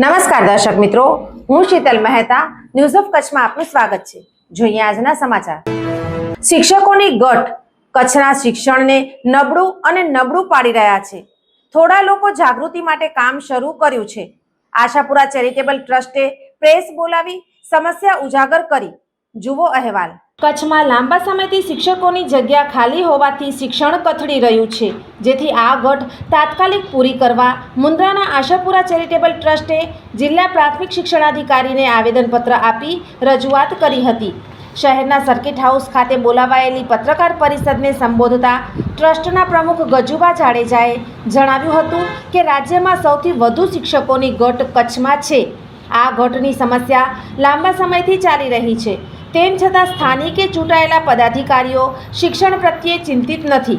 નમસ્કાર દર્શક મિત્રો, હું શીતલ મહેતા ન્યૂઝ ઓફ કચ્છમાં આપનું સ્વાગત છે. જોઈએ આજના સમાચાર. શિક્ષકોની ગટ, કચ્છના શિક્ષણને નબળું અને નબળું પાડી રહ્યા છે. થોડા લોકો જાગૃતિ માટે કામ શરૂ કર્યું છે. આશાપુરા ચેરિટેબલ ટ્રસ્ટે પ્રેસ બોલાવી સમસ્યા ઉજાગર કરી. જુઓ અહેવાલ. કચ્છમાં લાંબા સમયથી શિક્ષકોની જગ્યા ખાલી હોવાથી શિક્ષણ કથળી રહ્યું છે. જેથી આ ગટ તાત્કાલિક પૂરી કરવા મુન્દ્રાના આશાપુરા ચેરિટેબલ ટ્રસ્ટે જિલ્લા પ્રાથમિક શિક્ષણાધિકારીને આવેદનપત્ર આપી રજૂઆત કરી હતી. શહેરના સર્કિટ હાઉસ ખાતે બોલાવાયેલી પત્રકાર પરિષદને સંબોધતા ટ્રસ્ટના પ્રમુખ ગજુબા જાડેજાએ જણાવ્યું હતું કે રાજ્યમાં સૌથી વધુ શિક્ષકોની ગટ કચ્છમાં છે. આ ગટની સમસ્યા લાંબા સમયથી ચાલી રહી છે. તેમ છતાં સ્થાનિકે ચૂંટાયેલા પદાધિકારીઓ શિક્ષણ પ્રત્યે ચિંતિત નથી.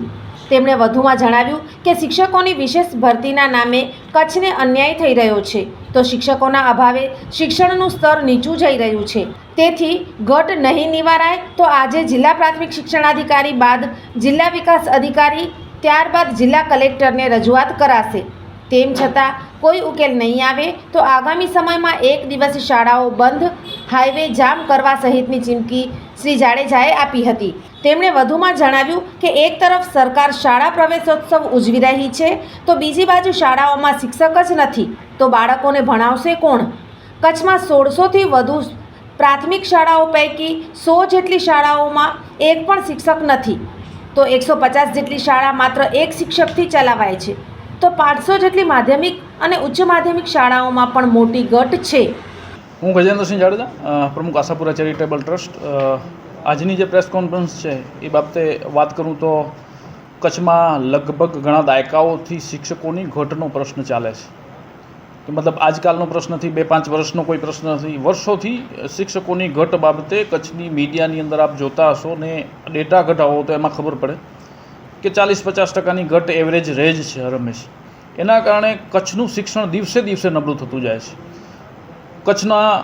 તેમણે વધુમાં જણાવ્યું કે શિક્ષકોની વિશેષ ભરતીના નામે કચ્છને અન્યાય થઈ રહ્યો છે. તો શિક્ષકોના અભાવે શિક્ષણનું સ્તર નીચું જઈ રહ્યું છે. તેથી ઘટ નહીં નિવારાય તો આજે જિલ્લા પ્રાથમિક શિક્ષણાધિકારી બાદ જિલ્લા વિકાસ અધિકારી, ત્યારબાદ જિલ્લા કલેક્ટરને રજૂઆત કરાશે. તેમ છતાં કોઈ ઉકેલ નહીં આવે તો આગામી સમયમાં એક દિવસ શાળાઓ બંધ, હાઈવે જામ કરવા સહિતની ચીમકી શ્રી જાડેજાએ આપી હતી. તેમણે વધુમાં જણાવ્યું કે એક તરફ સરકાર શાળા પ્રવેશોત્સવ ઉજવી રહી છે, તો બીજી બાજુ શાળાઓમાં શિક્ષક જ નથી, તો બાળકોને ભણાવશે કોણ? કચ્છમાં સોળસોથી વધુ પ્રાથમિક શાળાઓ પૈકી સો જેટલી શાળાઓમાં એક પણ શિક્ષક નથી, તો એકસો પચાસ જેટલી શાળા માત્ર એક શિક્ષકથી ચલાવાય છે. તો પાંચસો જેટલી માધ્યમિક અને ઉચ્ચ માધ્યમિક શાળાઓમાં પણ મોટી ઘટ છે. હું ગજેન્દ્રસિંહ જાડેજા પ્રમુખ આશાપુરા ચેરિટેબલ ટ્રસ્ટ. આજની જે પ્રેસ કોન્ફરન્સ છે, એ બાબતે વાત કરું તો કચ્છમાં લગભગ ઘણા દાયકાઓથી શિક્ષકોની ઘટનો પ્રશ્ન ચાલે છે. મતલબ આજકાલનો પ્રશ્ન નથી, બે પાંચ વર્ષનો કોઈ પ્રશ્ન નથી. વર્ષોથી શિક્ષકોની ઘટ બાબતે કચ્છની મીડિયાની અંદર આપ જોતા હશો ને ડેટા ઘટાવો તો એમાં ખબર પડે. કે ચાલીસ પચાસ ટકાની ઘટ એવરેજ રહે જ છે રમેશ એના કારણે કચ્છનું શિક્ષણ દિવસે દિવસે નબળું થતું જાય છે. કચ્છના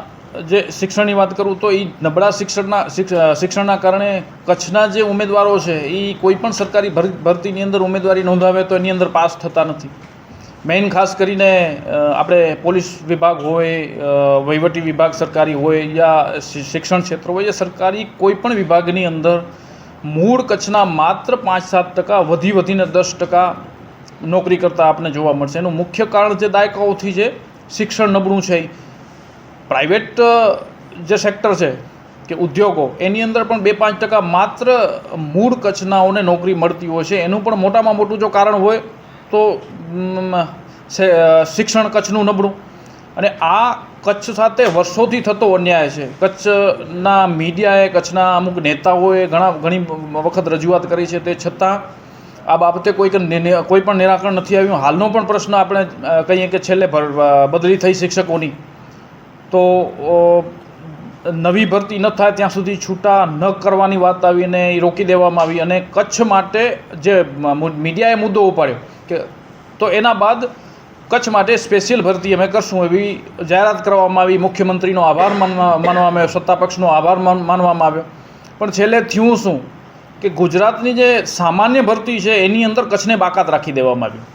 જે શિક્ષણની વાત કરું તો એ નબળા શિક્ષણના શિક્ષણના કારણે કચ્છના જે ઉમેદવારો છે એ કોઈ પણ સરકારી ભર- ભરતીની અંદર ઉમેદવારી નોંધાવે તો એની અંદર પાસ થતા નથી. મેઇન ખાસ કરીને આપણે પોલીસ વિભાગ હોય વહીવટી વિભાગ સરકારી હોય યા શિક્ષણ ક્ષેત્ર હોય યા સરકારી કોઈ પણ વિભાગની અંદર મૂળ કચ્છના માત્ર પાંચ સાત ટકા, વધી વધીને દસ ટકા નોકરી કરતા આપને જોવા મળશે. એનું મુખ્ય કારણ જે દાયકાઓથી છે, શિક્ષણ નબળું છે. પ્રાઇવેટ જે સેક્ટર છે, કે ઉદ્યોગો, એની અંદર પણ બે પાંચ ટકા માત્ર મૂળ કચ્છનાઓને નોકરી મળતી હોય છે. એનું પણ મોટામાં મોટું જો કારણ હોય, તો શિક્ષણ કચ્છનું નબળું. અને આ કચ્છ સાથે વર્ષોથી થતો અન્યાય છે. કચ્છના મીડિયાએ, કચ્છના અમુક નેતાઓએ ઘણા, ઘણી વખત રજૂઆત કરી છે તે છતાં આ બાબતે કોઈ કોઈ પણ નિરાકરણ નથી આવ્યું. હાલનો પણ પ્રશ્ન આપણે કહીએ કે છેલ્લે બદલી થઈ શિક્ષકોની. તો નવી ભરતી ન થાય ત્યાં સુધી છૂટા ન કરવાની વાત આવીને એ રોકી દેવામાં આવી. અને કચ્છ માટે જે મીડિયાએ મુદ્દો ઉપાડ્યો કે, તો એના બાદ કચ્છ માટે સ્પેશિયલ ભરતી અમે કરશું એવી જાહેરાત કરવામાં આવી. મુખ્યમંત્રીનો આભાર માનવા માનવામાં આવ્યો, સત્તાપક્ષનો આભાર માન- માનવામાં આવ્યો. પણ છેલ્લે થયું શું? કે ગુજરાતની જે સામાન્ય ભરતી છે, એની અંદર કચ્છને બાકાત રાખી દેવામાં આવ્યું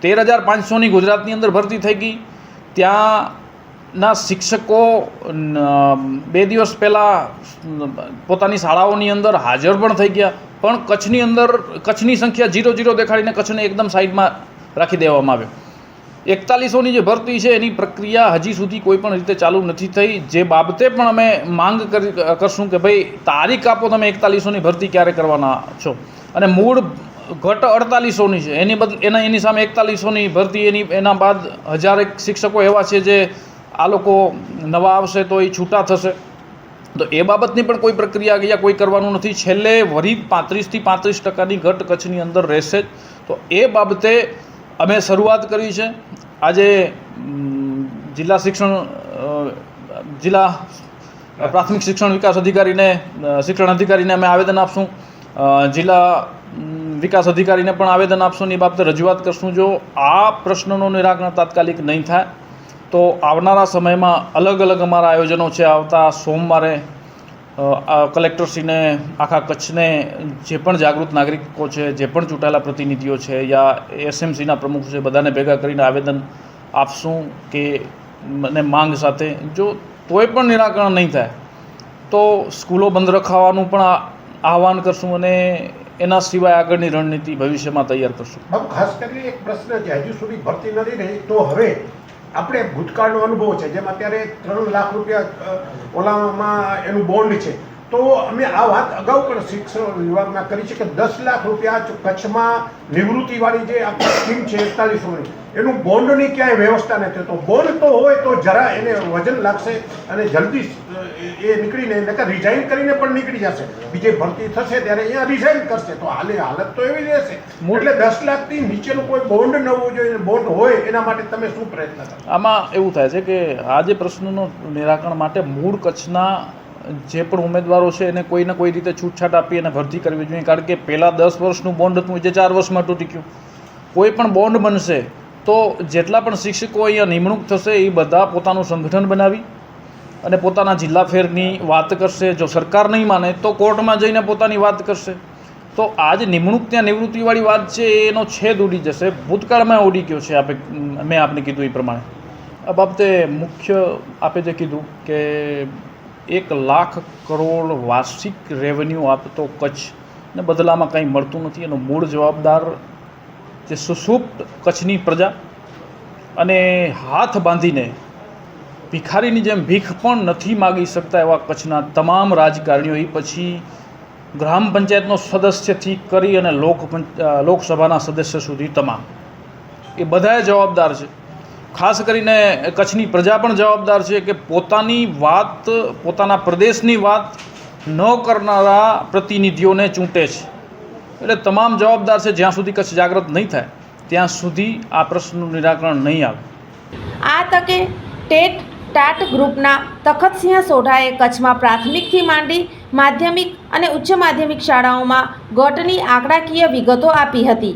તેર હજાર પાંચસોની ગુજરાતની અંદર ભરતી થઈ ગઈ. ત્યાંના શિક્ષકો બે દિવસ પહેલાં પોતાની શાળાઓની અંદર હાજર પણ થઈ ગયા. પણ કચ્છની અંદર કચ્છની સંખ્યા જીરો જીરો દેખાડીને કચ્છને એકદમ સાઈડમાં રાખી દેવામાં આવ્યો. એકતાલીસોની જે ભરતી છે, એની પ્રક્રિયા હજી સુધી કોઈ પણ રીતે ચાલુ નથી થઈ. જે બાબતે પણ અમે માંગ કરી, કરશું કે ભાઈ, તારીખ આપો તમે એકતાલીસોની ભરતી ક્યારે કરવાના છો. અને મૂળ ઘટ અડતાલીસોની છે. એની બદલ એના, એની સામે એકતાલીસોની ભરતી, એની, એના બાદ હજારેક શિક્ષકો એવા છે જે આ લોકો નવા આવશે તો એ છૂટા થશે. તો એ બાબતની પણ કોઈ પ્રક્રિયા અહીંયા કોઈ કરવાનું નથી. છેલ્લે વરી પાંત્રીસથી પાંત્રીસ ટકાની ઘટ કચ્છની અંદર રહેશે જ. તો એ બાબતે અમે શરૂઆત કરી છે. આજે જિલ્લા શિક્ષણ જિલ્લા પ્રાથમિક શિક્ષણ વિકાસ અધિકારીને શિક્ષણ અધિકારીને અમે આવેદન આપશું. જિલ્લા વિકાસ અધિકારીને પણ આવેદન આપશું ને એ બાબતે રજૂઆત કરશું. જો આ પ્રશ્નનું નિરાકરણ તાત્કાલિક નહીં થાય, તો આવનારા સમયમાં અલગ અલગ અમારા આયોજનો છે. આવતા સોમવારે કલેક્ટરશ્રીને, આખા કચ્છને જે પણ જાગૃત નાગરિકો છે, જે પણ ચૂંટાયેલા પ્રતિનિધિઓ છે યા એસએમસીના પ્રમુખ છે, બધાને ભેગા કરીને આવેદન આપશું કે મને માંગ સાથે. જો તોય પણ નિરાકરણ નહીં થાય, તો સ્કૂલો બંધ રખાવાનું પણ આહવાન કરશું અને એના સિવાય આગળની રણનીતિ ભવિષ્યમાં તૈયાર કરશું. ખાસ કરીને એક પ્રશ્ન હજુ સુધી ભરતી નથી રહી તો હવે આપણે ભૂતકાળનો અનુભવ છે જેમ અત્યારે ત્રણ લાખ રૂપિયા ઓલામાં એનું બોન્ડ છે. તો અમે આ વાત અગાઉ પણ શિક્ષણ વિભાગમાં કરી છે કે દસ લાખ રૂપિયા કચ્છમાં નિવૃત્તિવાળી જે આખી સ્કીમ છે એકતાલીસ વર્ષની એનું બોન્ડની ક્યાંય વ્યવસ્થા નથી તો બોન્ડ તો હોય તો જરા એને વજન લાગશે અને જલ્દી એ નીકળીને નકર રિઝાઇન કરીને પણ નીકળી જશે. બીજે ભરતી થશે ત્યારે અહીંયા રિઝાઇન કરશે. તો હાલે હાલત તો એવી રહેશે. એટલે દસ લાખથી નીચેનું કોઈ બોન્ડ ન હોવું જોઈએ બોન્ડ હોય એના માટે તમે શું પ્રયત્ન કરો? આમાં એવું થાય છે કે આ જે પ્રશ્નનું નિરાકરણ માટે મૂળ કચ્છના જે પણ ઉમેદવારો છે એને કોઈ ને કોઈ રીતે છૂટછાટ આપી અને ભરતી કરવી જોઈએ. કારણ કે પહેલાં દસ વર્ષનું બોન્ડ હતું જે ચાર વર્ષમાં તૂટી ગયું. કોઈ પણ બોન્ડ બનશે તો જેટલા પણ શિક્ષકો અહીંયા નિમણૂક થશે, એ બધા પોતાનું સંગઠન બનાવી અને પોતાના જિલ્લા ફેરની વાત કરશે. જો સરકાર નહીં માને, તો કોર્ટમાં જઈને પોતાની વાત કરશે. તો આ જે નિમણૂક ત્યાં નિવૃત્તિવાળી વાત છે, એનો છેદ ઉડી જશે. ભૂતકાળમાં ઉડી ગયો છે, આપે, મેં આપને કીધું એ પ્રમાણે. આ બાબતે મુખ્ય આપે જે કીધું કે એક લાખ કરોડ વાર્ષિક રેવન્યુ આપતો કચ્છ. ને બદલામાં કંઈ મળતું નથી. એનો મૂળ જવાબદાર જે સુસુપ્ત કચ્છની પ્રજા અને હાથ બાંધીને ભિખારીની જેમ ભીખ પણ નથી માગી શકતા એવા કચ્છના તમામ રાજકારણીઓ એ પછી ગ્રામ પંચાયતનો સદસ્યથી કરી અને લોક લોકસભાના સદસ્ય સુધી તમામ. એ બધાએ જવાબદાર છે. ખાસ કરીને કચ્છની પ્રજા પણ જવાબદાર છે કે પોતાની વાત, પોતાના પ્રદેશની વાત ન કરનારા પ્રતિનિધિઓને ચૂંટે છે. એટલે તમામ જવાબદાર છે, જ્યાં સુધી કચ્છ જાગૃત નહીં થાય, ત્યાં સુધી આ પ્રશ્નનું નિરાકરણ નહીં આવે. આ તકે ટેટ ટાટ ગ્રુપના તખતસિંહ સોઢાએ કચ્છમાં પ્રાથમિકથી માંડી માધ્યમિક અને ઉચ્ચ માધ્યમિક શાળાઓમાં ગટની આંકડાકીય વિગતો આપી હતી.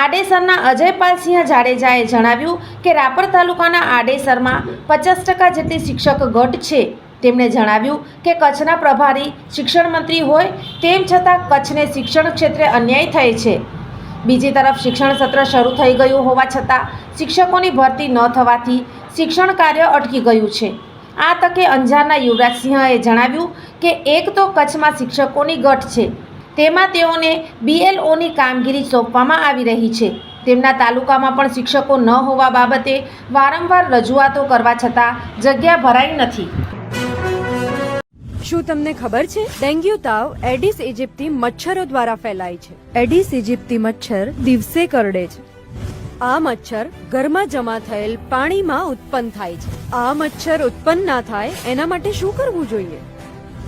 આડેસરના અજયપાલસિંહ જાડેજાએ જણાવ્યું કે રાપર તાલુકાના આડેસરમાં પચાસ ટકા જેટલી શિક્ષક ઘટ છે. તેમણે જણાવ્યું કે કચ્છના પ્રભારી શિક્ષણ મંત્રી હોય તેમ છતાં કચ્છને શિક્ષણ ક્ષેત્રે અન્યાય થાય છે. બીજી તરફ શિક્ષણ સત્ર શરૂ થઈ ગયું હોવા છતાં શિક્ષકોની ભરતી ન થવાથી શિક્ષણ કાર્ય અટકી ગયું છે. આ તકે અંજારના યુવરાજસિંહએ જણાવ્યું કે એક તો કચ્છમાં શિક્ષકોની ગટ છે. તેમાં તેઓને બીએલઓની કામગીરી સોંપવામાં આવી રહી છે. તેમના તાલુકામાં પણ શિક્ષકો ન હોવા બાબતે વારંવાર રજૂઆતો કરવા છતાં જગ્યા ભરાઈ નથી. શું તમને ખબર છે? ડેન્ગ્યુ તાવ એડિસ ઇજિપ્તી મચ્છરો દ્વારા ફેલાય છે. એડિસ ઇજિપ્તી મચ્છર દિવસે કરડે છે. આ મચ્છર ઘરમાં જમા થયેલ પાણીમાં ઉત્પન્ન થાય છે. આ મચ્છર ઉત્પન્ન ના થાય એના માટે શું કરવું જોઈએ?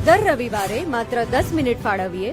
દર રવિવારે માત્ર દસ મિનિટ ફાળવીએ